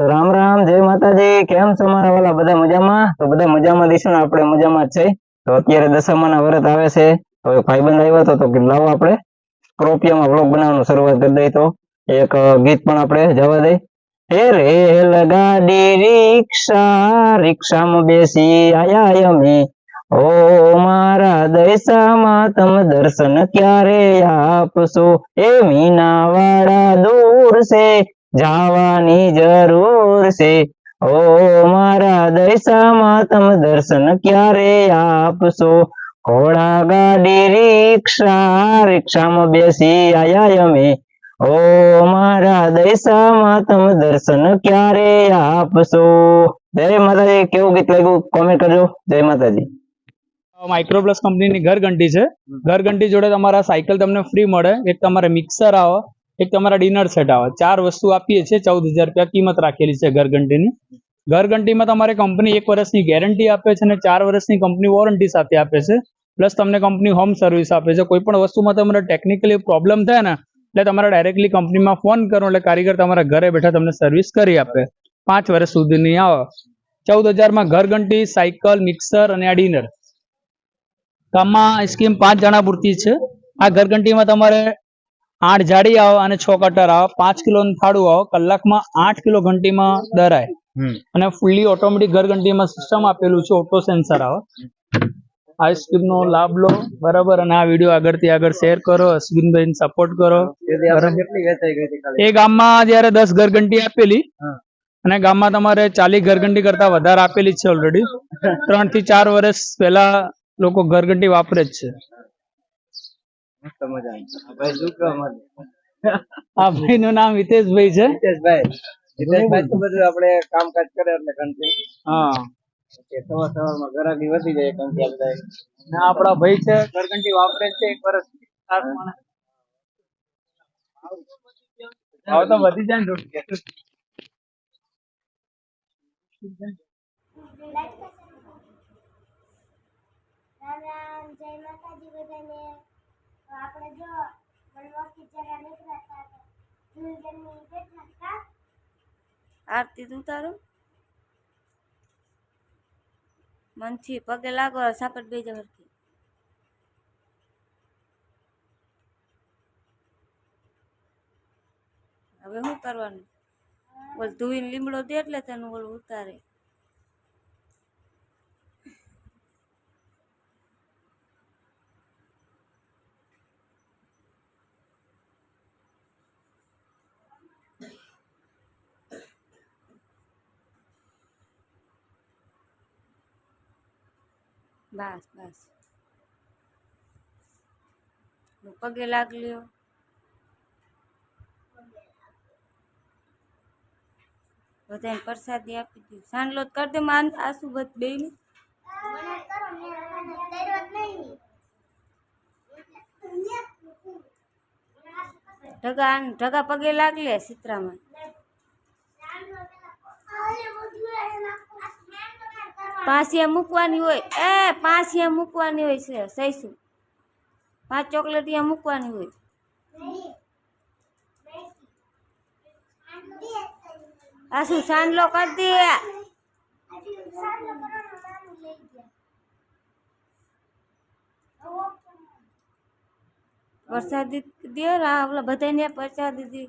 રામ રામ, જય માતાજી, કેમ છો મારા વાલા? બધા મજામાં? તો બધા મજામાં દઈશું ને, આપણે મજામાં જ છે. તો અત્યારે દશામાના વ્રત આવે છે. હવે ભાઈબંધ આવ્યો હતો, તો લાવો આપણે સ્કોર્પિયોમાં વ્લોગ બનાવવાનું શરૂઆત કરી દઈ તો. એક ગીત પણ આપણે જવા દઈ રેલ ગાડી, રિક્ષા, રિક્ષામાં બેસી આયા અમે. ઓ મારા દૈસામાં તમે દર્શન ક્યારે આપશો? એ મીનાવાળા દૂર છે. જાવાની જરૂર છે. ઓ મારા દૈસામાં તમે દર્શન ક્યારે આપશો? ઘોડા ગાડી, રિક્ષા, રિક્ષામાં બેસી આયા અમે. ઓ મારા દૈસામાં તમે દર્શન ક્યારે આપશો? જય માતાજી, કેવું ગીત લાગ્યું? કોમેન્ટ કરજો. જય માતાજી. માઇક્રોપ્લસ કંપનીની ઘર ઘંટી છે. ઘર ઘંટી જોડે તમારા સાયકલ તમને ફ્રી મળે. એક તમારે મિક્સર આવે. એક તમારા ડિનર સેટ આવે. ચાર વસ્તુ આપીએ છીએ ચૌદ હજાર રૂપિયા કિંમત રાખેલી છે ઘરઘંટીની. ઘરઘંટીમાં તમારે કંપની એક વર્ષની ગેરંટી આપે છે અને ચાર વર્ષની કંપની વોરંટી સાથે આપે છે. પ્લસ તમને કંપની હોમ સર્વિસ આપે છે. કોઈ પણ વસ્તુમાં તમારે ટેકનિકલી પ્રોબ્લેમ થાય ને, એટલે તમારે ડાયરેક્ટલી કંપનીમાં ફોન કરો એટલે કારીગર તમારા ઘરે બેઠા તમને સર્વિસ કરી આપે. પાંચ વર્ષ સુધીની આવે. ચૌદ હજારમાં ઘરઘંટી સાયકલ મિક્સર અને આ ડિનર ગામમાં સ્કીમ પાંચ જણા પૂરતી છે. આ ઘરઘંટીમાં તમારે આઠ જાડી આવે અને છ કટર આવે. પાંચ કિલો થાળું આવો. કલાકમાં આઠ કિલો ઘંટીમાં દરાય. અને ફૂલ્લી ઓટોમેટિક ઘરઘંટીમાં સિસ્ટમ આપેલું છે ઓટો સેન્સર આવો. આ સ્કીમનો લાભ લો બરાબર? અને આ વીડિયો આગળથી આગળ શેર કરો અશ્વિનભાઈ સપોર્ટ કરો. એ ગામમાં જયારે દસ ઘરઘંટી આપેલી હા. અને ગામમાં તમારે ચાલીસ ઘરઘંટી કરતા વધારે આપેલી જ છે ઓલરેડી ત્રણથી ચાર વર્ષ પહેલા લોકો ઘરઘંટી વાપરે જ છે. આ ભાઈ નું નામ હિતેશભાઈ છે. હિતેશભાઈ. તો બધું આપણે કામકાજ કરે એટલે ઘંટી હા. સવાર સવારમાં ગરાગી વધી જાય ઘંટી આપણે આપણા ભાઈ છે. ઘરઘંટી વાપરે જ છે એક વર્ષ હવે તો વધી જાય ને થોડું. રામ રામ જય માતાજી બધાને. તો આપણે જો વનવાસી જરા નીકળ્યા હતા તો જૂલજનની બેઠા હતા? આરતી તું તારો? મનથી પગે લાગો સાપટ બે હરખી. હવે શું કરવાનું? બોલ ધોઈને લીમડો દે એટલે તને બોલ ઉતારે. બસ બસ હું પગે લાગ લ્યો બધાને પ્રસાદી આપી દીધી સાંડલો જ કરી દે માન આસુ બધ બે મને કરો મેં મને કર્યો જ નહીં ઢગા આન ઢગા પગે લાગ લે સિત્રામાં પાસિયા મૂકવાની હોય. એ, પાસિયા મૂકવાની હોય છે સહીશું પાંચ ચોકલેટિયા મૂકવાની હોય. આસુ સાંડલો કરી દે પ્રસાદી દે ઓલા બધાને પ્રસાદી દી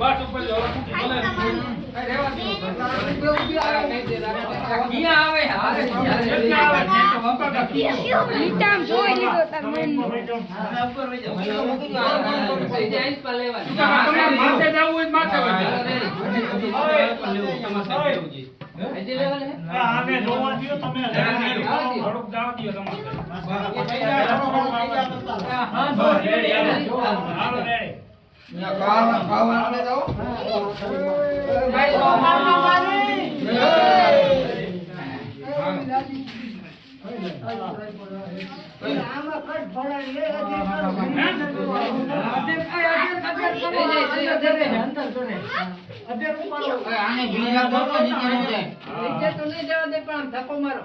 બસ ઉપર જો તમે. તો? નહીં જવા પણ ધક્કો મારો.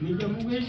你这乌龟